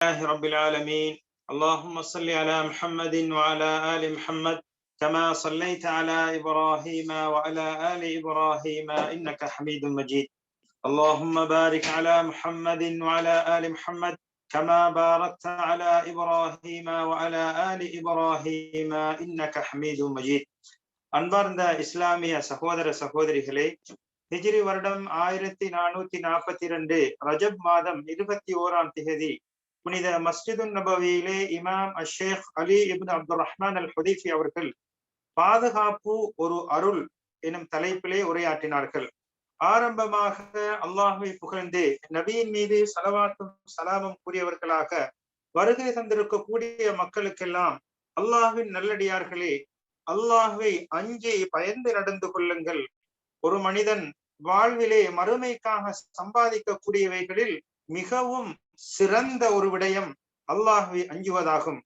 لله رب العالمين اللهم صل على محمد وعلى آل محمد كما صليت على إبراهيم وعلى آل إبراهيم إنك حميد مجيد اللهم بارك على محمد وعلى آل محمد كما باركت على إبراهيم وعلى آل إبراهيم إنك حميد مجيد அன்பார்ந்த இஸ்லாமிய சகோதர சகோதரிகளே ஹிஜ்ரி வருடம் ஆயிரத்தி நானூத்தி நாற்பத்தி இரண்டு ரஜப் மாதம் இருபத்தி ஓராம் திகதி புனித மஸ்ஜிது நபவியிலே இமாம் அஷேக் Ali Ibn Abdul Rahman Al Hudhaifi அவர்கள் பாதுகாப்பு ஒரு அருள் எனும் தலைப்பிலே உரையாற்றினார்கள். ஆரம்பமாக அல்லாஹுவை புகழ்ந்து நபியின் மீது சலவாத்தும் சலாமும் கூறியவர்களாக வருகை தந்திருக்கக்கூடிய மக்களுக்கெல்லாம் அல்லாஹுவின் நல்லடியார்களே அல்லாஹுவை அஞ்சி பயந்து நடந்து கொள்ளுங்கள். ஒரு மனிதன் வாழ்விலே மறுமைக்காக சம்பாதிக்கக்கூடியவைகளில் மிகவும் சிறந்த ஒரு விடயம் அல்லாஹுவை அஞ்சுவதாகும்.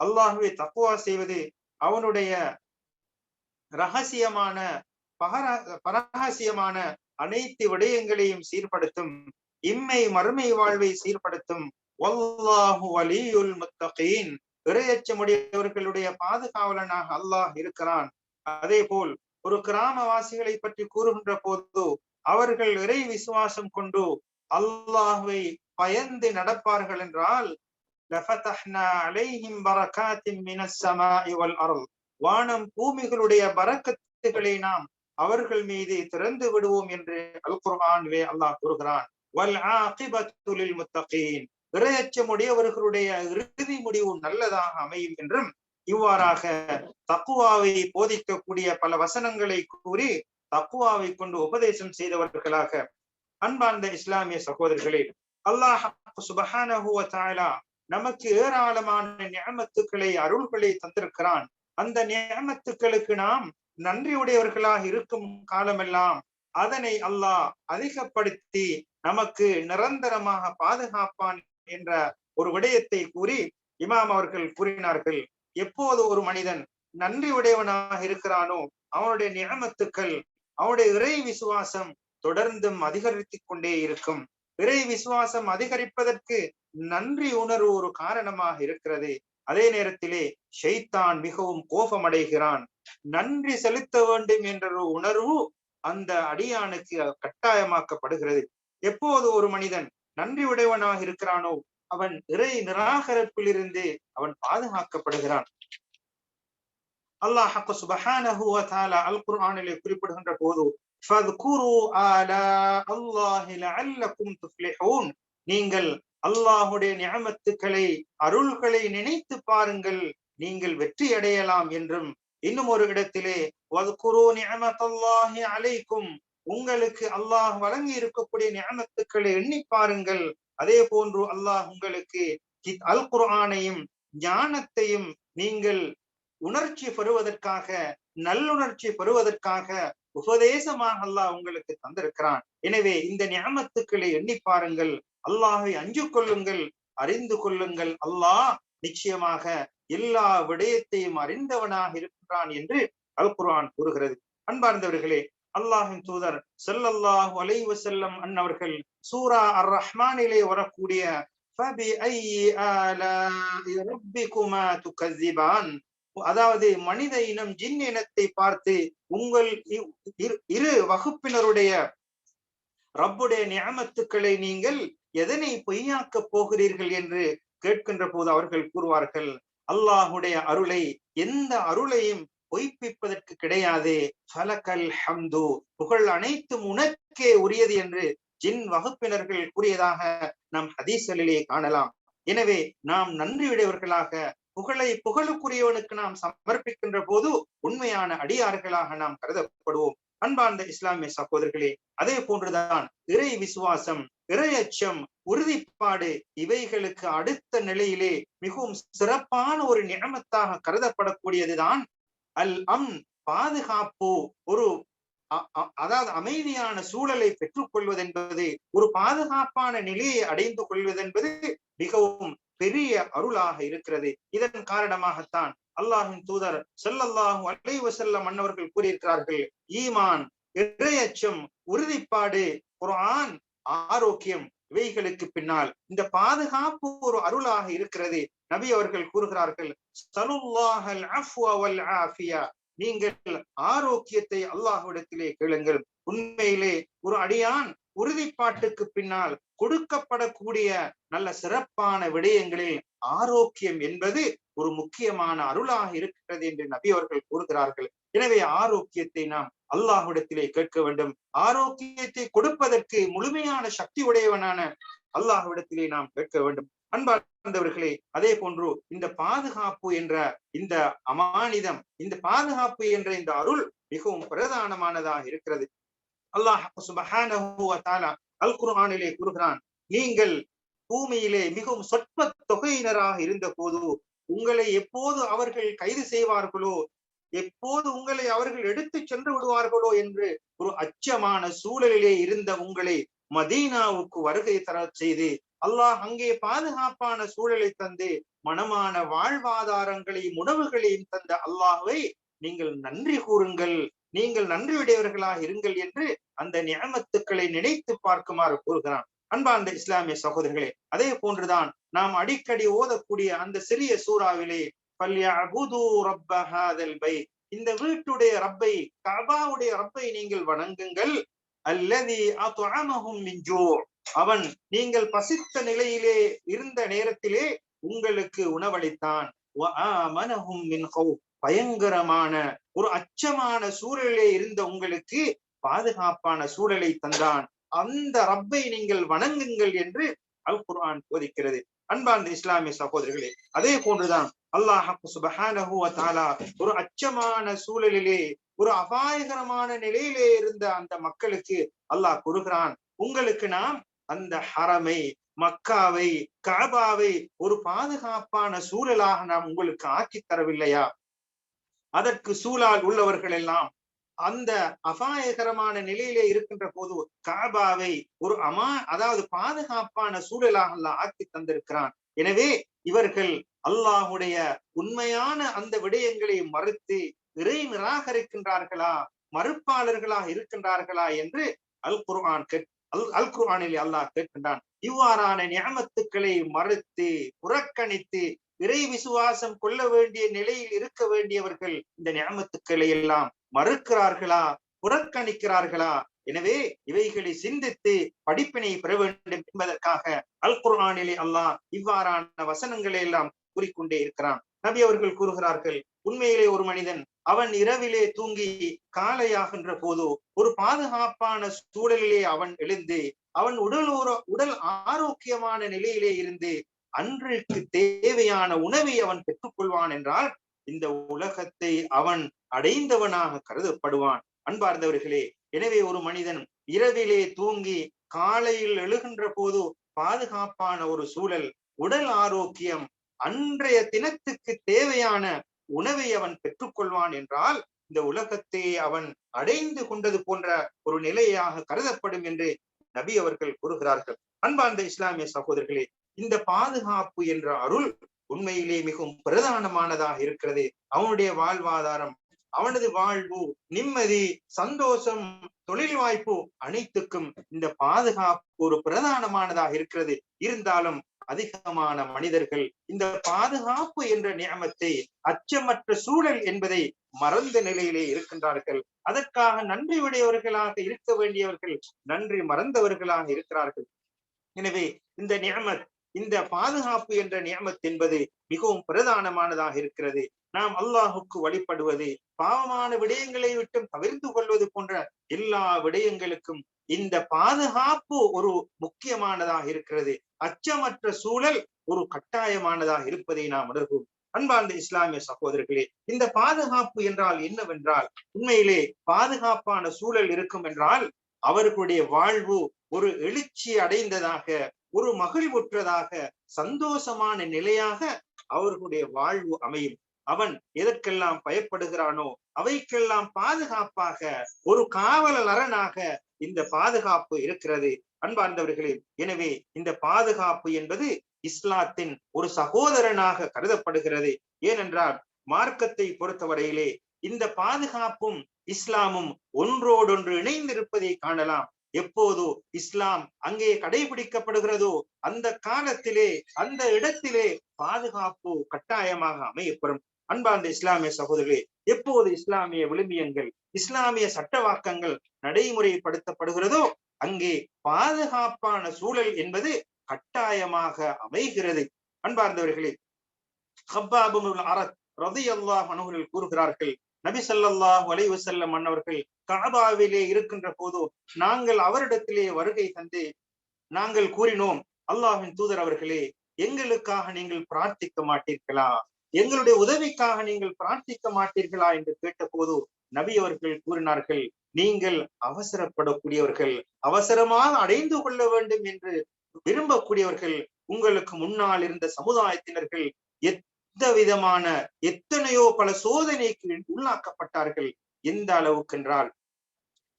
அல்லாஹுவை தக்குவா செய்வது அவனுடைய ரகசியமான பகர பரகசியமான அனைத்து விடயங்களையும் சீர்படுத்தும் இம்மை மறுமை வாழ்வை சீர்படுத்தும். வல்லாஹு வலியுல் இறையச்சமுடையவர்களுடைய பாதுகாவலனாக அல்லாஹ் இருக்கிறான். அதே போல் ஒரு கிராமவாசிகளை பற்றி கூறுகின்ற போது அவர்கள் இறை விசுவாசம் கொண்டு அல்லாஹுவை பயந்து நடப்பார்கள் என்றால் வானம் பூமிகளுடைய பரக்கத்துகளை நாம் அவர்கள் மீது திறந்து விடுவோம் என்று அல் குர்ஆன்வே அல்லாஹ் கூறுகிறான். வல் இரையச்சமுடையவர்களுடைய இறுதி முடிவு நல்லதாக அமையும் என்றும் இவ்வாறாக தக்குவாவை போதிக்கக்கூடிய பல வசனங்களை கூறி தக்குவாவை கொண்டு உபதேசம் செய்தவர்களாக அன்பார்ந்த இஸ்லாமிய சகோதரர்களே அல்லாஹ் சுபஹானஹுவ நமக்கு ஏராளமான நியமத்துக்களை அருள்களை தந்திருக்கிறான். அந்த நியமத்துக்களுக்கு நாம் நன்றியுடையவர்களாக இருக்கும் காலமெல்லாம் அதனை அல்லாஹ் அதிகப்படுத்தி நமக்கு நிரந்தரமாக பாதுகாப்பான் என்ற ஒரு விடயத்தை கூறி இமாம் அவர்கள் கூறினார்கள். எப்போது ஒரு மனிதன் நன்றி உடையவனாக இருக்கிறானோ அவனுடைய நியமத்துக்கள் அவனுடைய இறை விசுவாசம் தொடர்ந்தும் அதிகரித்துக் கொண்டே இருக்கும். இறை விசுவாசம் அதிகரிப்பதற்கு நன்றி உணர்வு ஒரு காரணமாக இருக்கிறது. அதே நேரத்திலே ஷைத்தான் மிகவும் கோபமடைகிறான். நன்றி செலுத்த வேண்டும் என்ற ஒரு உணர்வு அந்த அடியானுக்கு கட்டாயமாக்கப்படுகிறது. எப்போது ஒரு மனிதன் நன்றி உடையவனாக இருக்கிறானோ அவன் இறை நிராகரிப்பில் இருந்து அவன் பாதுகாக்கப்படுகிறான். அல்லாஹ் சுபஹானஹு அல் குர்ஆனிலே குறிப்பிடுகின்ற போது ஃபذ்குரு ஆலா நீங்கள் அல்லாஹுடைய நியமத்துக்களை அருள்களை நினைத்து பாருங்கள். நீங்கள் வெற்றி அடையலாம் என்றும் இன்னும் ஒரு இடத்திலே அலைக்கும். உங்களுக்கு அல்லாஹ் வழங்கி இருக்கக்கூடிய நியமத்துக்களை எண்ணி பாருங்கள். அதே போன்று அல்லாஹ் உங்களுக்கு அல் குரானையும் ஞானத்தையும் நீங்கள் உணர்ச்சி பெறுவதற்காக நல்லுணர்ச்சி பெறுவதற்காக உபதேசமாக அல்லாஹ் உங்களுக்கு தந்திருக்கிறான். எனவே இந்த ஞாமத்துக்களை எண்ணி பாருங்கள். அல்லாஹை அஞ்சு கொள்ளுங்கள். அறிந்து கொள்ளுங்கள். அல்லாஹ் நிச்சயமாக எல்லா விடயத்தையும் அறிந்தவனாக இருக்கின்றான் என்று அல் குர்ஆன் கூறுகிறது. அன்பார்ந்தவர்களே அல்லாஹின் தூதர் செல்லல்லாஹு அலைவ செல்லம் அன்னவர்கள் சூரா அர் ரஹ்மானிலே வரக்கூடிய அதாவது மனித இனம் ஜின் இனத்தை பார்த்து உங்கள் இரு வகுப்பினருடைய ரப்புடைய நியமத்துக்களை நீங்கள் எதனை பொய்யாக்க போகிறீர்கள் என்று கேட்கின்ற போது அவர்கள் கூறுவார்கள் அல்லாஹுடைய அருளை எந்த அருளையும் பொய்ப்பிப்பதற்கு கிடையாது. ஃபலகல் ஹம்து. புகழ் அனைத்தும் உனக்கே உரியது என்று ஜின் வகுப்பினர்கள் கூறியதாக நாம் ஹதீசலிலே காணலாம். எனவே நாம் நன்றியுடையவர்களாக புகழை புகழுக்குரியவனுக்கு நாம் சமர்ப்பிக்கின்ற போது உண்மையான அடியார்களாக நாம் கருதப்படுவோம். அன்பார்ந்த இஸ்லாமிய சகோதரர்களே அதே போன்றுதான் இறை விசுவாசம் இறையச்சம் உறுதிப்பாடு இவைகளுக்கு அடுத்த நிலையிலே மிகவும் சிறப்பான ஒரு நியமத்தாக கருதப்படக்கூடியதுதான் அல் அம் பாதுகாப்பு ஒரு அதாவது அமைதியான சூழலை பெற்றுக் கொள்வதென்பது ஒரு பாதுகாப்பான நிலையை அடைந்து கொள்வதென்பது மிகவும் பெரிய அருளாக இருக்கிறது. இதன் காரணமாகத்தான் அல்லாஹின் தூதர் செல்லல்லாஹு அலைவ செல்ல மன்னவர்கள் கூறியிருக்கிறார்கள் ஈமான் இறையச்சம் உறுதிப்பாடு குரான் ஆரோக்கியம் இவைகளுக்கு பின்னால் இந்த பாதுகாப்பு ஒரு அருளாக இருக்கிறது. நபி அவர்கள் கூறுகிறார்கள் சலுல்லாஹல் ஆஃபியா நீங்கள் ஆரோக்கியத்தை அல்லாஹ்விடத்திலே கேளுங்கள். உண்மையிலே ஒரு அடியான் உறுதிப்பாட்டுக்கு பின்னால் கொடுக்கப்படக்கூடிய நல்ல சிறப்பான விடயங்களில் ஆரோக்கியம் என்பது ஒரு முக்கியமான அருளாக இருக்கிறது என்று நபி அவர்கள் கூறுகிறார்கள். எனவே ஆரோக்கியத்தை நாம் அல்லாஹ்விடத்திலே கேட்க வேண்டும். ஆரோக்கியத்தை கொடுப்பதற்கு முழுமையான சக்தி உடையவனான அல்லாஹ்விடத்திலே நாம் கேட்க வேண்டும். அன்பார்ந்தவர்களே அதே போன்று இந்த பாதுகாப்பு என்ற இந்த அமானிதம் இந்த பாதுகாப்பு என்ற இந்த அருள் மிகவும் பிரதானமானதாக இருக்கிறது. அல்லாஹ் சுபஹானஹு அல் குர்ஆனிலே கூறுகிறான் நீங்கள் பூமியிலே மிகவும் சொற்ப தொகையினராக இருந்த போது உங்களை எப்போது அவர்கள் கைது செய்வார்களோ எப்போது உங்களை அவர்கள் எடுத்து சென்று விடுவார்களோ என்று ஒரு அச்சமான சூழலிலே இருந்த உங்களை மதீனாவுக்கு வருகை தர செய்து அல்லாஹ் அங்கே பாதுகாப்பான சூழலை தந்து மனமான வாழ்வாதாரங்களையும் உணவுகளையும் தந்த அல்லாஹுவை நீங்கள் நன்றி கூறுங்கள் நீங்கள் நன்றியுடையவர்களாக இருங்கள் என்று அந்த நியமத்துக்களை நினைத்து பார்க்குமாறு கூறுகிறான். அன்பார்ந்த இஸ்லாமிய சகோதரர்களே அதே போன்றுதான் நாம் அடிக்கடி ஓதக்கூடிய அந்த சிறிய சூறாவிலே இந்த வீட்டுடைய ரப்பை கபாவுடைய ரப்பை நீங்கள் வணங்குங்கள். அல்லதி அவன் நீங்கள் பசித்த நிலையிலே இருந்த நேரத்திலே உங்களுக்கு உணவளித்தான். பயங்கரமான ஒரு அச்சமான சூழலிலே இருந்த உங்களுக்கு பாதுகாப்பான சூழலை தந்தான். அந்த ரப்பை நீங்கள் வணங்குங்கள் என்று அல் குர்ஆன் போதிக்கிறது. அன்பார்ந்த இஸ்லாமிய சகோதரர்களே அதே போன்றுதான் அல்லாஹ் சுபஹானஹு தாலா ஒரு அச்சமான சூழலிலே ஒரு அபாயகரமான நிலையிலே இருந்த அந்த மக்களுக்கு அல்லாஹ் கூறுகிறான் உங்களுக்கு நாம் அந்த ஹரமை மக்காவை காபாவை ஒரு பாதுகாப்பான சூழலாக நாம் உங்களுக்கு ஆக்கி தரவில்லையா? அதற்கு சூழால் உள்ளவர்கள் எல்லாம் அந்த அபாயகரமான நிலையிலே இருக்கின்ற போது காபாவை ஒரு அமா அதாவது பாதுகாப்பான சூழலாக அல்லாஹ் ஆக்கி தந்திருக்கிறான். எனவே இவர்கள் அல்லாஹுடைய உண்மையான அந்த விடயங்களை மறுத்து இறை நிராகரிக்கின்றார்களா மறுப்பாளர்களாக இருக்கின்றார்களா என்று அல் குர்ஆன் அல் அல் குர்ஆனில் அல்லாஹ் கேட்கின்றான். இவ்வாறான நியமத்துக்களை மறுத்து புறக்கணித்து இறை விசுவாசம் கொள்ள வேண்டிய நிலையில் இருக்க வேண்டியவர்கள் இந்த நியமத்துக்களை எல்லாம் மறுக்கிறார்களா? புறக்கணிக்கிறார்களா? எனவே இவைகளை சிந்தித்து படிப்பினை பெற வேண்டும் என்பதற்காக அல் குர்ஆனிலே அல்லாஹ் இவ்வாறான வசனங்களை எல்லாம் கூறிக்கொண்டே இருக்கிறான். நபி அவர்கள் கூறுகிறார்கள் உண்மையிலே ஒரு மனிதன் அவன் இரவிலே தூங்கி காலையாகின்ற போது ஒரு பாதுகாப்பான சூழலிலே அவன் எழுந்து அவன் உடல் உடல் ஆரோக்கியமான நிலையிலே இருந்து அன்றைக்கு தேவையான உணவை அவன் பெற்றுக்கொள்வான் என்றால் இந்த உலகத்தை அவன் அடைந்தவனாக கருதப்படுவான். அன்பார்ந்தவர்களே எனவே ஒரு மனிதன் இரவிலே தூங்கி காலையில் எழுகின்ற போது பாதுகாப்பான ஒரு சூழல் உடல் ஆரோக்கியம் அன்றைய தினத்துக்கு தேவையான உணவை அவன் பெற்றுக்கொள்வான் என்றால் இந்த உலகத்தை அவன் அடைந்து கொண்டது போன்ற ஒரு நிலையாக கருதப்படும் என்று நபி அவர்கள் கூறுகிறார்கள். அன்பார்ந்த இஸ்லாமிய சகோதரர்களே இந்த பாதுகாப்பு என்ற அருள் உண்மையிலே மிகவும் பிரதானமானதாக இருக்கிறது. அவனுடைய வாழ்வாதாரம் அவனது வாழ்வு நிம்மதி சந்தோஷம் தொழில் வாய்ப்பு அனைத்துக்கும் இந்த பாதுகாப்பு ஒரு பிரதானமானதாக இருக்கிறது. இருந்தாலும் அதிகமான மனிதர்கள் இந்த பாதுகாப்பு என்ற நியமத்தை அச்சமற்ற சூழல் என்பதை மறந்த நிலையிலே இருக்கின்றார்கள். அதற்காக நன்றி உடையவர்களாக இருக்க வேண்டியவர்கள் நன்றி மறந்தவர்களாக இருக்கிறார்கள். எனவே இந்த நியமத் இந்த பாதுகாப்பு என்ற நியமத் என்பது மிகவும் பிரதானமானதாக இருக்கிறது. நாம் அல்லாஹுக்கு வழிபடுவது பாவமான விடயங்களை விட்டும் தவிர்த்து கொள்வது போன்ற எல்லா விடயங்களுக்கும் இந்த பாதுகாப்பு ஒரு முக்கியமானதாக இருக்கிறது. அச்சமற்ற சூழல் ஒரு கட்டாயமானதாக இருப்பதை நாம் உணர்வோம். அன்பார்ந்த இஸ்லாமிய சகோதரர்களே இந்த பாதுகாப்பு என்றால் என்னவென்றால் உண்மையிலே பாதுகாப்பான சூழல் இருக்கும் என்றால் அவர்களுடைய வாழ்வு ஒரு எழுச்சி அடைந்ததாக ஒரு மகிழ்வுற்றதாக சந்தோஷமான நிலையாக அவர்களுடைய வாழ்வு அமையும். அவன் எதற்கெல்லாம் பயப்படுகிறானோ அவைக்கெல்லாம் பாதுகாப்பாக ஒரு காவலரனாக அரணாக இந்த பாதுகாப்பு இருக்கிறது. அன்பார்ந்தவர்களே எனவே இந்த பாதுகாப்பு என்பது இஸ்லாத்தின் ஒரு சகோதரனாக கருதப்படுகிறது. ஏனென்றால் மார்க்கத்தை பொறுத்தவரையிலே இந்த பாதுகாப்பும் இஸ்லாமும் ஒன்றோடொன்று இணைந்திருப்பதை காணலாம். எப்போது இஸ்லாம் அங்கே கடைபிடிக்கப்படுகிறதோ அந்த காலத்திலே அந்த இடத்திலே பாதுகாப்பு கட்டாயமாக அமையப்படும் அன்பார்ந்த இஸ்லாமிய சகோதரர்களே எப்போது இஸ்லாமிய விளிம்பியங்கள் இஸ்லாமிய சட்டவாக்கங்கள் நடைமுறைப்படுத்தப்படுகிறதோ அங்கே பாதுகாப்பான சூழல் என்பது கட்டாயமாக அமைகிறது. அன்பார்ந்தவர்களே ஹப்பாபு அரத் ரதி அல்லாஹ் அனுகுகள் கூறுகிறார்கள் நபி ஸல்லல்லாஹு வலைவு வஸல்லம் மன்னவர்கள் காபாவிலே இருக்கின்ற போது நாங்கள் அவரிடத்திலே வருகை தந்து நாங்கள் கூறினோம் அல்லாஹ்வின் தூதர் அவர்களே எங்களுக்காக நீங்கள் பிரார்த்திக்க மாட்டீர்களா? எங்களுடைய உதவிக்காக நீங்கள் பிரார்த்திக்க மாட்டீர்களா? என்று கேட்டபோது நபி அவர்கள் கூறினார்கள் நீங்கள் அவசரப்படக்கூடியவர்கள் அவசரமாக அடைந்து கொள்ள வேண்டும் என்று விரும்பக்கூடியவர்கள் உங்களுக்கு முன்னால் இருந்த சமுதாயத்தினர்கள் எந்த விதமான எத்தனையோ பல சோதனைக்கு உள்ளாக்கப்பட்டார்கள் எந்த அளவுக்கு என்றால்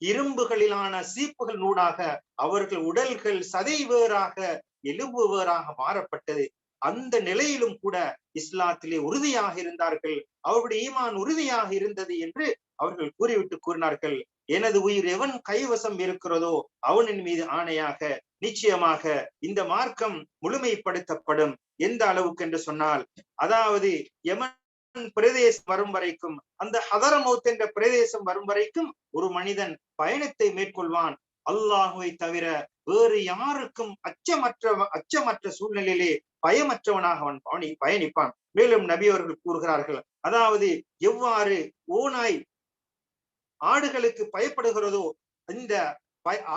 இரும்புகளிலான சீப்புகள் நூடாக அவர்கள் உடல்கள் சதை வேறாக எலும்பு வேறாக மாறப்பட்டது. அந்த நிலையிலும் கூட இஸ்லாத்திலே உறுதியாக இருந்தார்கள். அவருடைய ஈமான் உறுதியாக இருந்தது என்று அவர்கள் கூறிவிட்டு கூறினார்கள். எனது உயிர் எவன் கைவசம் இருக்கிறதோ அவனின் மீது ஆணையாக நிச்சயமாக இந்த மார்க்கம் முழுமைப்படுத்தப்படும். எந்த அளவுக்கு என்று சொன்னால் அதாவது எமன் பிரதேசம் வரும் வரைக்கும் அந்த ஹதரமௌத் என்ற பிரதேசம் வரும் வரைக்கும் ஒரு மனிதன் பயணத்தை மேற்கொள்வான். அல்லாஹுவை தவிர வேறு யாருக்கும் அச்சமற்ற அச்சமற்ற சூழ்நிலையிலே பயமற்றவனாக அவன் பயணிப்பான். மேலும் நபி அவர்கள் கூறுகிறார்கள் அதாவது எவ்வாறு ஓநாய் ஆடுகளுக்கு பயப்படுகிறதோ இந்த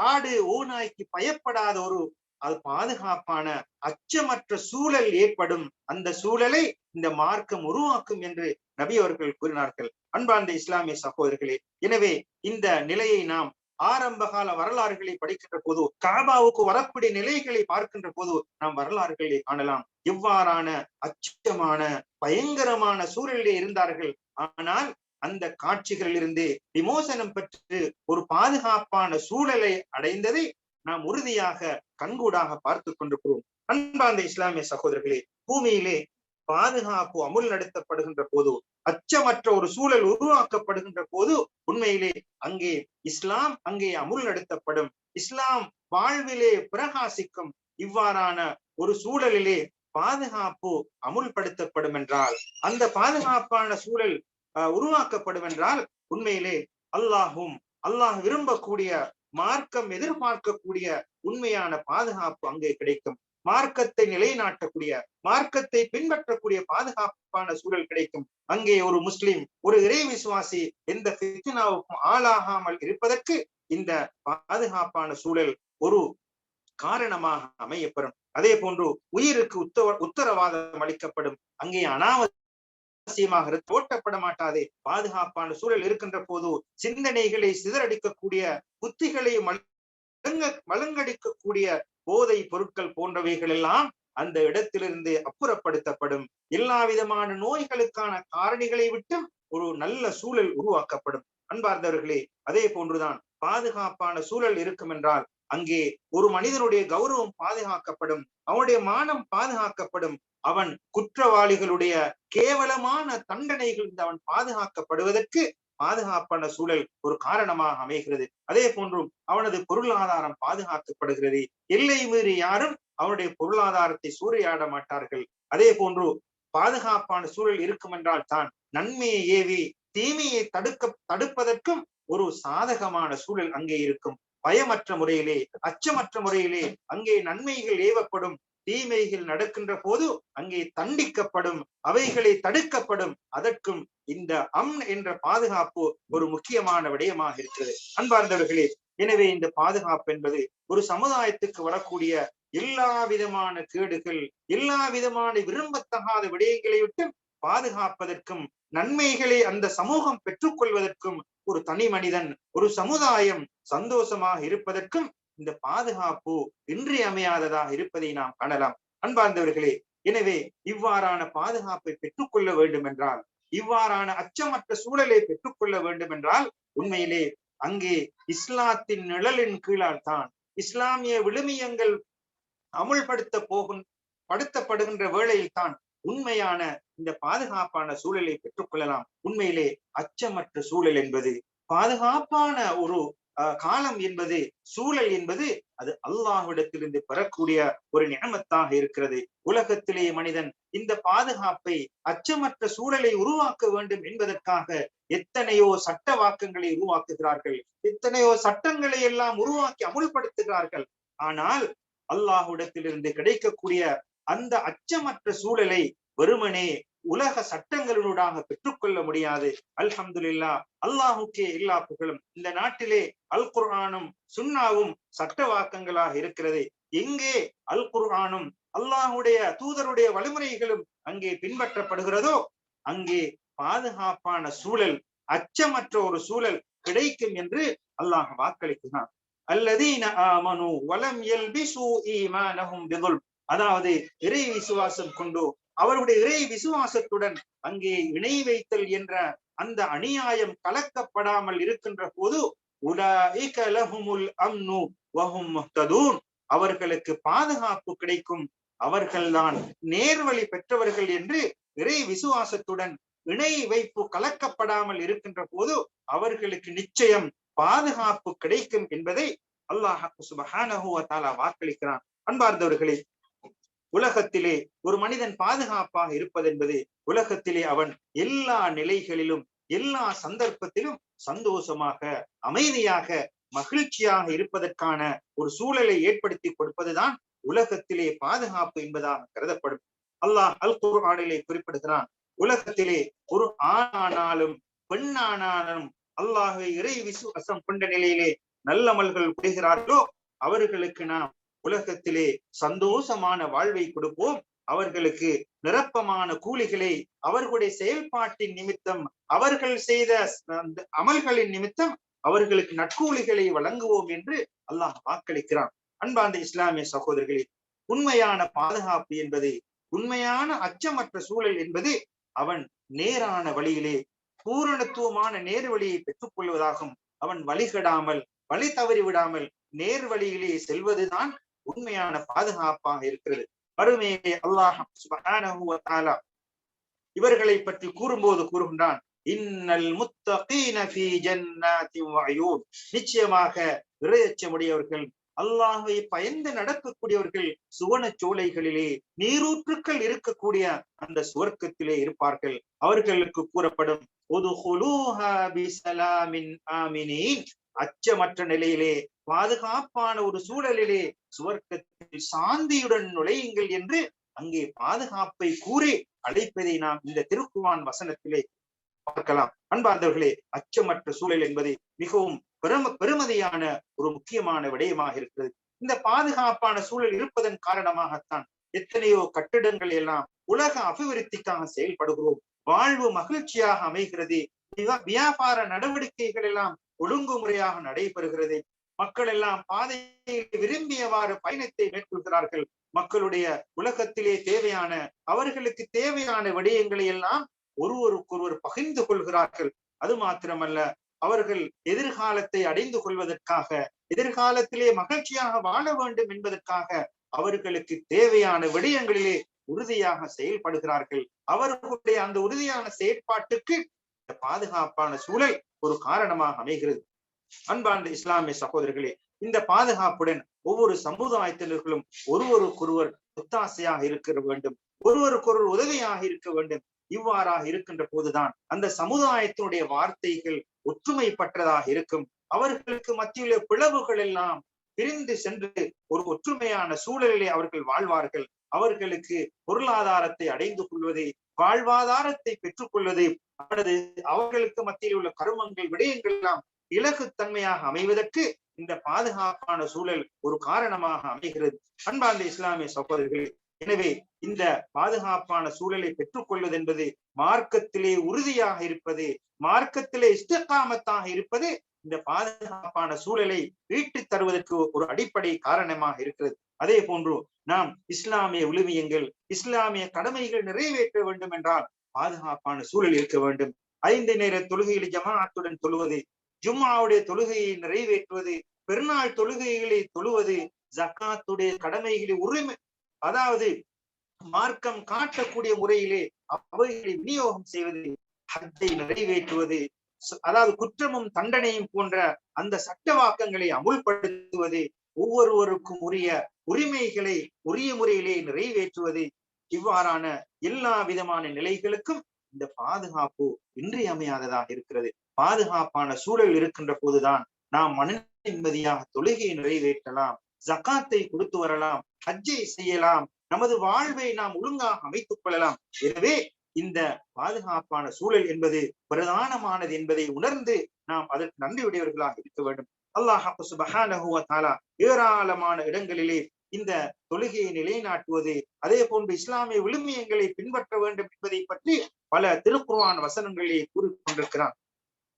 ஆடு ஓநாய்க்கு பயப்படாத ஒரு அது பாதுகாப்பான அச்சமற்ற சூழல் ஏற்படும். அந்த சூழலை இந்த மார்க்கம் உருவாக்கும் என்று நபி அவர்கள் கூறினார்கள். அன்பார்ந்த இஸ்லாமிய சகோதரர்களே எனவே இந்த நிலையை நாம் ஆரம்ப கால வரலாறுகளை படிக்கின்ற போது காபாவுக்கு வரக்கூடிய நிலைகளை பார்க்கின்ற போது நாம் வரலாறுகளை காணலாம். எவ்வாறான அச்சமான பயங்கரமான சூழலிலே இருந்தார்கள். ஆனால் அந்த காட்சிகளில் இருந்து விமோசனம் பெற்று ஒரு பாதுகாப்பான சூழலை அடைந்ததை நாம் உறுதியாக கண்கூடாக பார்த்து கொண்டிருக்கிறோம். அன்பார்ந்த இஸ்லாமிய சகோதரர்களே பூமியிலே பாதுகாப்பு அமுல் நடத்தப்படுகின்ற போது அச்சமற்ற ஒரு சூழல் உருவாக்கப்படுகின்ற போது உண்மையிலே அங்கே இஸ்லாம் அங்கே அமுல் நடத்தப்படும். இஸ்லாம் வாழ்விலே பிரகாசிக்கும் இவ்வாறான ஒரு சூழலிலே பாதுகாப்பு அமுல்படுத்தப்படும் என்றால் அந்த பாதுகாப்பான சூழல் உருவாக்கப்படும் என்றால் உண்மையிலே அல்லாஹும் அல்லாஹ் விரும்பக்கூடிய மார்க்கம் எதிர்பார்க்கக்கூடிய உண்மையான பாதுகாப்பு அங்கே கிடைக்கும். மார்க்கத்தை நிலைநாட்டக்கூடிய மார்க்கத்தை பின்பற்றக்கூடிய பாதுகாப்பான சூழல் கிடைக்கும். அங்கே ஒரு முஸ்லிம் ஒரு இறை விசுவாசி எந்த பித்னாவுக்கும் ஆளாகாமல் இருப்பதற்கு இந்த பாதுகாப்பான சூழல் ஒரு காரணமாக அமையப்பெறும். அதே போன்று உயிருக்கு உத்தவ உத்தரவாதம் அளிக்கப்படும். அங்கே அனாவசியமாக ஓட்டப்பட மாட்டாதே பாதுகாப்பான சூழல் இருக்கின்ற போது சிந்தனைகளை சிதறடிக்கக்கூடிய புத்திகளை மலங்க மலங்கடிக்கக்கூடிய போதை பொருட்கள் போன்றவைகள் எல்லாம் அந்த இடத்திலிருந்து அப்புறப்படுத்தப்படும். எல்லா விதமான நோய்களுக்கான காரணிகளை விட்டு ஒரு நல்ல சூழல் உருவாக்கப்படும். அன்பார்ந்தவர்களே அதே போன்றுதான் பாதுகாப்பான சூழல் இருக்கும் என்றால் அங்கே ஒரு மனிதனுடைய கௌரவம் பாதுகாக்கப்படும். அவனுடைய மானம் பாதுகாக்கப்படும். அவன் குற்றவாளிகளுடைய கேவலமான தண்டனைகள் அவன் பாதுகாக்கப்படுவதற்கு பாதுகாப்பான சூழல் ஒரு காரணமாக அமைகிறது. அதே போன்றும் அவனது பொருளாதாரம் பாதுகாக்கப்படுகிறது. எல்லை மீறி யாரும் அவனுடைய பொருளாதாரத்தை சூறையாட மாட்டார்கள். அதே போன்று பாதுகாப்பான சூழல் இருக்கும் என்றால் தான் நன்மையை ஏவி தீமையை தடுக்க தடுப்பதற்கும் ஒரு சாதகமான சூழல் அங்கே இருக்கும். பயமற்ற முறையிலே அச்சமற்ற முறையிலே அங்கே நன்மைகள் ஏவப்படும். தீமைகள் நடக்கின்ற போது அங்கே தண்டிக்கப்படும் அவைகளை தடுக்கப்படும். அதற்கும் இந்த அம் என்ற பாதுகாப்பு ஒரு முக்கியமான விடயமாக இருக்கிறது. அன்பார்ந்தவர்களே எனவே இந்த பாதுகாப்பு என்பது ஒரு சமுதாயத்துக்கு வரக்கூடிய எல்லா விதமான கேடுகள் எல்லா விதமான விரும்பத்தகாத விடயங்களை விட்டு பாதுகாப்பதற்கும் நன்மைகளை அந்த சமூகம் பெற்றுக்கொள்வதற்கும் ஒரு தனி மனிதன் ஒரு சமுதாயம் சந்தோஷமாக இருப்பதற்கும் இந்த பாதுகாப்பு இன்றியமையாததாக இருப்பதை நாம் காணலாம். அன்பார்ந்தவர்களே எனவே இவ்வாறான பாதுகாப்பை பெற்றுக்கொள்ள வேண்டும் என்றால் இவ்வாறான அச்சமற்ற சூழலை பெற்றுக்கொள்ள வேண்டும் என்றால் உண்மையிலே அங்கே இஸ்லாத்தின் நிழலின் கீழால் தான் இஸ்லாமிய விழுமியங்கள் அமுல்படுத்த போகும் படுத்தப்படுகின்ற வேளையில் தான் உண்மையான இந்த பாதுகாப்பான சூழலை பெற்றுக்கொள்ளலாம். உண்மையிலே அச்சமற்ற சூழல் என்பது பாதுகாப்பான ஒரு காலம் என்பது சூழல் என்பது அது அல்லாஹ்விடத்திலிருந்து பெறக்கூடிய ஒரு நியமத்தாக இருக்கிறது. உலகத்திலே மனிதன் இந்த பாதுகாப்பை அச்சமற்ற சூழலை உருவாக்க வேண்டும் என்பதற்காக எத்தனையோ சட்ட வாக்கங்களை உருவாக்குகிறார்கள். எத்தனையோ சட்டங்களை எல்லாம் உருவாக்கி அமுல்படுத்துகிறார்கள். ஆனால் அல்லாஹ்விடத்திலிருந்து கிடைக்கக்கூடிய அந்த அச்சமற்ற சூழலை வெறுமனே உலக சட்டங்களினூடாக பெற்றுக்கொள்ள முடியாது. அல்ஹம்துலில்லா அல்லாஹுக்கே எல்லா புகழும். இந்த நாட்டிலே அல் குர்ஆனும் சுன்னாவும் சட்ட வாக்கங்களாக இருக்கிறது. எங்கே அல் குர்ஆனும் அல்லாஹுடைய தூதருடைய வழிமுறைகளும் அங்கே பின்பற்றப்படுகிறதோ அங்கே பாதுகாப்பான சூழல் அச்சமற்ற ஒரு சூழல் கிடைக்கும் என்று அல்லாஹ் வாக்களிக்கிறான். அல்லதீன ஆமனு வலம் யல்பிசு ஈமானஹும் பிதுல். அதாவது இறை விசுவாசம் கொண்டு அவருடைய இறை விசுவாசத்துடன் அங்கே இணை வைத்தல் என்ற அந்த அநியாயம் கலக்கப்படாமல் இருக்கின்ற போது உலாஇக லஹுமுல் அவர்களுக்கு பாதுகாப்பு கிடைக்கும். அவர்கள்தான் நேர்வழி பெற்றவர்கள் என்று இறை விசுவாசத்துடன் இணை வைப்பு கலக்கப்படாமல் இருக்கின்ற போது அவர்களுக்கு நிச்சயம் பாதுகாப்பு கிடைக்கும் என்பதை அல்லாஹ் சுபஹானஹு வ வாக்களிக்கிறான். அன்பார்ந்தவர்களே உலகத்திலே ஒரு மனிதன் பாதுகாப்பாக இருப்பதென்பது உலகத்திலே அவன் எல்லா நிலைகளிலும் எல்லா சந்தர்ப்பத்திலும் சந்தோஷமாக அமைதியாக மகிழ்ச்சியாக இருப்பதற்கான ஒரு சூழலை ஏற்படுத்தி கொடுப்பதுதான் உலகத்திலே பாதுகாப்பு என்பதாக கருதப்படும். அல்லாஹ் அல் குர்ஆனிலே குறிப்பிடுகிறான் உலகத்திலே ஒரு ஆணானாலும் பெண்ணானாலும் அல்லாஹை இறை விசுவாசம் கொண்ட நிலையிலே நல்லமல்கள் புரிகிறார்களோ அவர்களுக்கு நாம் உலகத்திலே சந்தோஷமான வாழ்வை கொடுப்போம். அவர்களுக்கு நிரப்பமான கூலிகளை அவர்களுடைய செயல்பாட்டின் நிமித்தம் அவர்கள் செய்த அமல்களின் நிமித்தம் அவர்களுக்கு நற்கூலிகளை வழங்குவோம் என்று அல்லாஹ் வாக்களிக்கிறான். அன்பார்ந்த இஸ்லாமிய சகோதரர்களே உண்மையான பாதுகாப்பு என்பது உண்மையான அச்சமற்ற சூழல் என்பது அவன் நேரான வழியிலே பூரணத்துவமான நேர் வழியை பெற்றுக் கொள்வதாகும் அவன் வழிகடாமல் வழி தவறி விடாமல் நேர் வழியிலே செல்வதுதான் உண்மையான பாதுகாப்பாக இருக்கிறது. வறுமையிலே அல்லாஹ் இவர்களை பற்றி கூறும்போது கூறுகின்றான் இன்னல் முத்தகீன ஃபீ ஜன்னாத்தின் வ நிச்சயமாக இறையச்சமுடையவர்கள் அல்லாஹை பயந்து நடக்கக்கூடியவர்கள் சுவன சோலைகளிலே நீரூற்றுக்கள் இருக்கக்கூடிய அந்த சுவர்க்கத்திலே இருப்பார்கள். அவர்களுக்கு கூறப்படும் அச்சமற்ற நிலையிலே பாதுகாப்பான ஒரு சூழலிலே சுவர்க்கத்தில் சாந்தியுடன் நுழையுங்கள் என்று அங்கே பாதுகாப்பை கூறி அழைப்பதை நாம் இந்த திருக்குவான் வசனத்திலே பார்க்கலாம். அன்பார்ந்தவர்களே அச்சமற்ற சூழல் என்பது மிகவும் பெரும பெருமதியான ஒரு முக்கியமான விடயமாக இருக்கிறது. இந்த பாதுகாப்பான சூழல் இருப்பதன் காரணமாகத்தான் எத்தனையோ கட்டிடங்கள் எல்லாம் உலக அபிவிருத்திக்காக செயல்படுகிறோம். வாழ்வு மகிழ்ச்சியாக அமைகிறது வியாபார நடவடிக்கைகள் எல்லாம் ஒழுங்குமுறையாக நடைபெறுகிறது. மக்கள் எல்லாம் பாதையில் விரும்பியவாறு பயணத்தை மேற்கொள்கிறார்கள். மக்களுடைய உலகத்திலே தேவையான அவர்களுக்கு தேவையான விடயங்களை எல்லாம் ஒருவருக்கொருவர் பகிர்ந்து கொள்கிறார்கள். அது மாத்திரமல்ல அவர்கள் எதிர்காலத்தை அடைந்து கொள்வதற்காக எதிர்காலத்திலே மகிழ்ச்சியாக வாழ வேண்டும் என்பதற்காக அவர்களுக்கு தேவையான விடயங்களிலே உறுதியாக செயல்படுகிறார்கள். அவர்களுடைய அந்த உறுதியான செயற்பாட்டுக்கு பாதுகாப்பான சூழல் ஒரு காரணமாக அமைகிறது. அன்பார்ந்த இஸ்லாமிய சகோதரர்களே இந்த பாதுகாப்புடன் ஒவ்வொரு சமுதாயத்தினர்களும் ஒருவருக்கொருவர் ஒத்தாசையாக இருக்க வேண்டும். ஒருவருக்கொருவர் உதவியாக இருக்க வேண்டும். இவ்வாறாக இருக்கின்ற போதுதான் அந்த சமுதாயத்தினுடைய வார்த்தைகள் ஒற்றுமைப்பட்டதாக இருக்கும். அவர்களுக்கு மத்தியிலே பிளவுகள் எல்லாம் பிரிந்து சென்று ஒரு ஒற்றுமையான சூழலிலே அவர்கள் வாழ்வார்கள். அவர்களுக்கு பொருளாதாரத்தை அடைந்து கொள்வதை வாழ்வாதாரத்தை பெற்றுக் கொள்வது அவர்களுக்கு மத்தியில் உள்ள கருமங்கள் விடயங்கள் எல்லாம் இலகுத்தன்மையாக அமைவதற்கு இந்த பாதுகாப்பான சூழல் ஒரு காரணமாக அமைகிறது. அன்பார்ந்த இஸ்லாமிய சகோதரர்கள் எனவே இந்த பாதுகாப்பான சூழலை பெற்றுக் கொள்வது என்பது மார்க்கத்திலே உறுதியாக இருப்பது மார்க்கத்திலே இஷ்டகாமத்தாக இருப்பது இந்த பாதுகாப்பான சூழலை ஈட்டித் தருவதற்கு ஒரு அடிப்படை காரணமாக இருக்கிறது. அதே போன்று நாம் இஸ்லாமிய விழுமியங்கள் இஸ்லாமிய கடமைகள் நிறைவேற்ற வேண்டும் என்றால் பாதுகாப்பான சூழல் இருக்க வேண்டும். ஐந்து நேர தொழுகையில் ஜமாஅத்துடன் தொழுவது ஜும்மாவுடைய தொழுகையை நிறைவேற்றுவது பெருநாள் தொழுகைகளை தொழுவது ஜக்காத்துடைய கடமைகளை உரிமை அதாவது மார்க்கம் காட்டக்கூடிய முறையிலே அவைகளை விநியோகம் செய்வது ஹஜ்ஜை நிறைவேற்றுவது அதாவது குற்றமும் தண்டனையும் போன்ற அந்த சட்டவாக்கங்களை அமுல்படுத்துவது ஒவ்வொருவருக்கும் உரிய உரிமைகளை உரிய முறையிலே நிறைவேற்றுவது இவ்வாறான எல்லா விதமான நிலைகளுக்கும் இந்த பாதுகாப்பு இன்றியமையாததாக இருக்கிறது. பாதுகாப்பான சூழல் இருக்கின்ற போதுதான் நாம் மன நிம்மதியாக தொழுகையை நிறைவேற்றலாம் ஜக்காத்தை கொடுத்து வரலாம் ஹஜ்ஜை செய்யலாம் நமது வாழ்வை நாம் ஒழுங்காக அமைத்துக் கொள்ளலாம். எனவே இந்த பாதுகாப்பான சூழல் என்பது பிரதானமானது என்பதை உணர்ந்து நாம் அதற்கு நன்றியுடையவர்களாக இருக்க வேண்டும். அல்லாஹ் ஏராளமான இடங்களிலே இந்த தொழுகையை நிலைநாட்டுவது அதே போன்று இஸ்லாமிய விழுமியங்களை பின்பற்ற வேண்டும் என்பதை பற்றி பல திருக்குர்ஆன் வசனங்களிலே கூறிக்கொண்டிருக்கிறான்.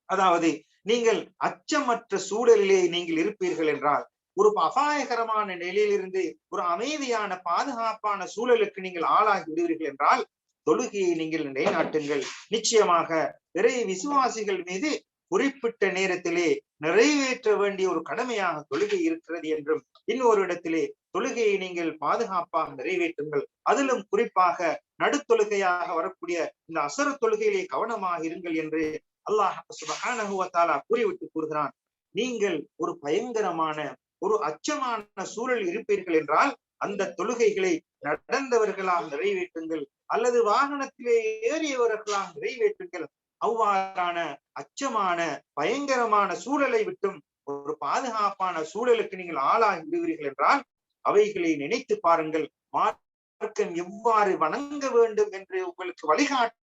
அதாவது நீங்கள் அச்சமற்ற சூழலிலே நீங்கள் இருப்பீர்கள் என்றால் ஒரு அபாயகரமான நிலையிலிருந்து ஒரு அமைதியான பாதுகாப்பான சூழலுக்கு நீங்கள் ஆளாகி விடுவீர்கள் என்றால் தொழுகையை நீங்கள் நிலைநாட்டுங்கள். நிச்சயமாக நிறைய விசுவாசிகள் மீது குறிப்பிட்ட நேரத்திலே நிறைவேற்ற வேண்டிய ஒரு கடமையாக தொழுகை இருக்கிறது என்றும் இன்னொரு இடத்திலே தொழுகையை நீங்கள் பாதுகாப்பாக நிறைவேற்றுங்கள். அதிலும் குறிப்பாக நடுத்தொழுகையாக வரக்கூடிய இந்த அசர தொழுகையிலே கவனமாக இருங்கள் என்று அல்லாஹ் சுபஹானஹு கூறிவிட்டு கூறுகிறான். நீங்கள் ஒரு பயங்கரமான ஒரு அச்சமான சூழல் இருப்பீர்கள் என்றால் அந்த தொழுகைகளை நடந்தவர்களால் நிறைவேற்றுங்கள். அல்லது வாகனத்திலே ஏறியவர்களால் நிறைவேற்றுங்கள். அவ்வாறான அச்சமான பயங்கரமான சூழலை விட்டும் ஒரு பாதுகாப்பான சூழலுக்கு நீங்கள் ஆளாகி விடுவீர்கள் என்றால் அவைகளை நினைத்து பாருங்கள். மார்க்கம் எவ்வாறு வணங்க வேண்டும் என்று உங்களுக்கு வழிகாட்டி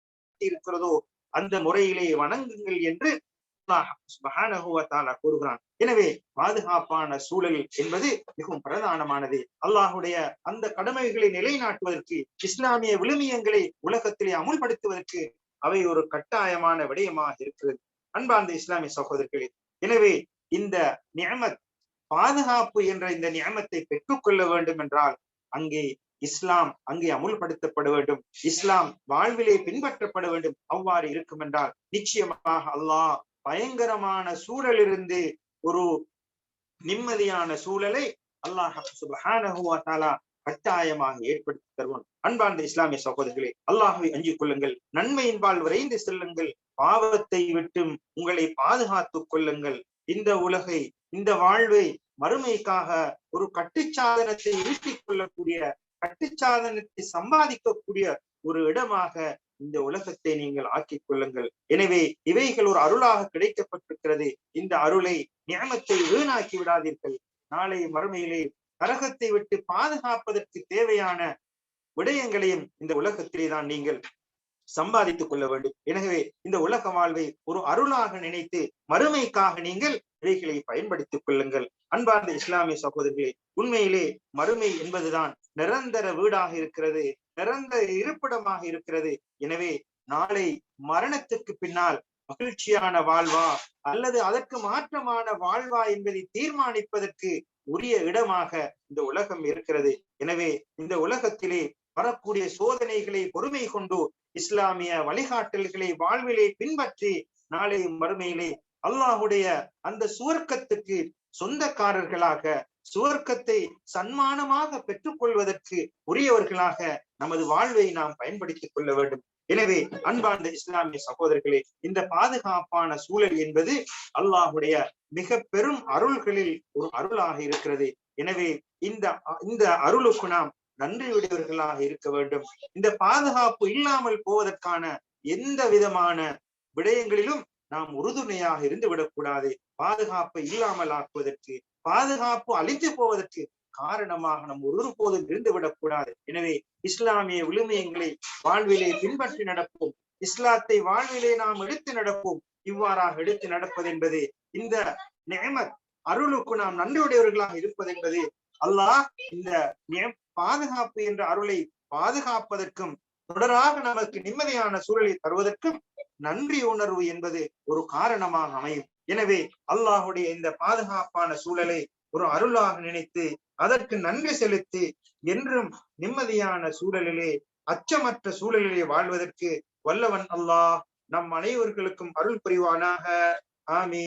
இருக்கிறதோ அந்த முறையிலே வணங்குங்கள் என்று கூறுகிறான். எனவே பாதுகாப்பான சூழல் என்பது மிகவும் பிரதானமானது. அல்லாஹுடைய அந்த கடமைகளை நிலைநாட்டுவதற்கு இஸ்லாமிய விழுமியங்களை உலகத்திலே அமுல்படுத்துவதற்கு அவை ஒரு கட்டாயமான விடயமாக இருக்கிறது. அன்பார்ந்த இஸ்லாமிய சகோதரர்களே எனவே இந்த நியமத் பாதுகாப்பு என்ற இந்த நியமத்தை பெற்றுக்கொள்ள வேண்டும் என்றால் அங்கே இஸ்லாம் அங்கே அமுல்படுத்தப்பட வேண்டும். இஸ்லாம் வாழ்விலே பின்பற்றப்பட வேண்டும். அவ்வாறு இருக்கும் என்றால் நிச்சயமாக அல்லாஹ் பயங்கரமான சூழலிருந்து ஒரு நிம்மதியான சூழலை அல்லாஹ் சுப்ஹானஹு கட்டாயமாக ஏற்படுத்தி தருவோம் அன்பார்ந்த இஸ்லாமிய சகோதரர்களே அல்லாஹ்வை அஞ்சிக் கொள்ளுங்கள். நன்மையின்பால் விரைந்து செல்லுங்கள். பாவத்தை விட்டும் உங்களை பாதுகாத்துக் கொள்ளுங்கள். இந்த உலகை இந்த வாழ்வை மறுமைக்காக ஒரு கட்டுச்சாதனத்தை ஈட்டிக் கொள்ளக்கூடிய கட்டுச்சாதனத்தை சம்பாதிக்கக்கூடிய ஒரு இடமாக இந்த உலகத்தை நீங்கள் ஆக்கிக் கொள்ளுங்கள். எனவே இவைகள் ஒரு அருளாக கிடைக்கப்பட்டிருக்கிறது. இந்த அருளை நியமத்தை வீணாக்கி விடாதீர்கள். நாளை மறுமையிலே நரகத்தை விட்டு பாதுகாப்பதற்கு தேவையான விடயங்களையும் இந்த உலகத்திலே தான் நீங்கள் சம்பாதித்துக் கொள்ள வேண்டும். எனவே இந்த உலக வாழ்வை ஒரு அருளாக நினைத்து மறுமைக்காக நீங்கள் இவைகளை பயன்படுத்திக் கொள்ளுங்கள். அன்பார்ந்த இஸ்லாமிய சகோதரர்களே உண்மையிலே மறுமை என்பதுதான் நிரந்தர வீடாக இருக்கிறது நிரந்தர இருப்பிடமாக இருக்கிறது. எனவே நாளை மரணத்துக்கு பின்னால் மகிழ்ச்சியான வாழ்வா அல்லது அதற்கு மாற்றமான வாழ்வா என்பதை தீர்மானிப்பதற்கு உரிய இடமாக இந்த உலகம் இருக்கிறது. எனவே இந்த உலகத்திலே வரக்கூடிய சோதனைகளை பொறுமை கொண்டு இஸ்லாமிய வழிகாட்டல்களை வாழ்விலே பின்பற்றி நாளை மறுமையிலே அல்லாஹுடைய அந்த சுவர்க்கத்துக்கு சொந்தக்காரர்களாக சுவர்க்கத்தை சன்மானமாக பெற்றுக்கொள்வதற்கு உரியவர்களாக நமது வாழ்வை நாம் பயன்படுத்திக் கொள்ள வேண்டும். எனவே அன்பார்ந்த இஸ்லாமிய சகோதரர்களே இந்த பாதுகாப்பான சூழல் என்பது அல்லாஹுடைய மிக பெரும் அருள்களில் ஒரு அருளாக இருக்கிறது. எனவே இந்த இந்த அருளுக்கு நாம் நன்றியுடையவர்களாக இருக்க வேண்டும். இந்த பாதுகாப்பு இல்லாமல் போவதற்கான எந்த விதமான விடயங்களிலும் நாம் உறுதுணையாக இருந்து விடக்கூடாது. பாதுகாப்பை இல்லாமல் ஆக்குவதற்கு பாதுகாப்பு அழிந்து போவதற்கு காரணமாக நம் ஒருபோதும் இருந்து விடக்கூடாது. எனவே இஸ்லாமிய விழுமியங்களை வாழ்விலே பின்பற்றி நடப்போம். இஸ்லாத்தை வாழ்விலே நாம் எடுத்து நடப்போம். இவ்வாறாக எடுத்து நடப்பது என்பது இந்த நேமத் அருளுக்கு நாம் நன்றியுடையவர்களாக இருப்பது என்பது அல்லாஹ் இந்த பாதுகாப்பு என்ற அருளை பாதுகாப்பதற்கும் தொடராக நமக்கு நிம்மதியான சூழலை தருவதற்கும் நன்றி உணர்வு என்பது ஒரு காரணமாக அமையும். எனவே அல்லாஹுடைய இந்த பாதுகாப்பான சூழலை ஒரு அருளாக நினைத்து அதற்கு நன்றி செலுத்தி என்றும் நிம்மதியான சூழலிலே அச்சமற்ற சூழலிலே வாழ்வதற்கு வல்லவன் அல்லாஹ் நம் அனைவர்களுக்கும் அருள் புரிவானாக. ஆமீ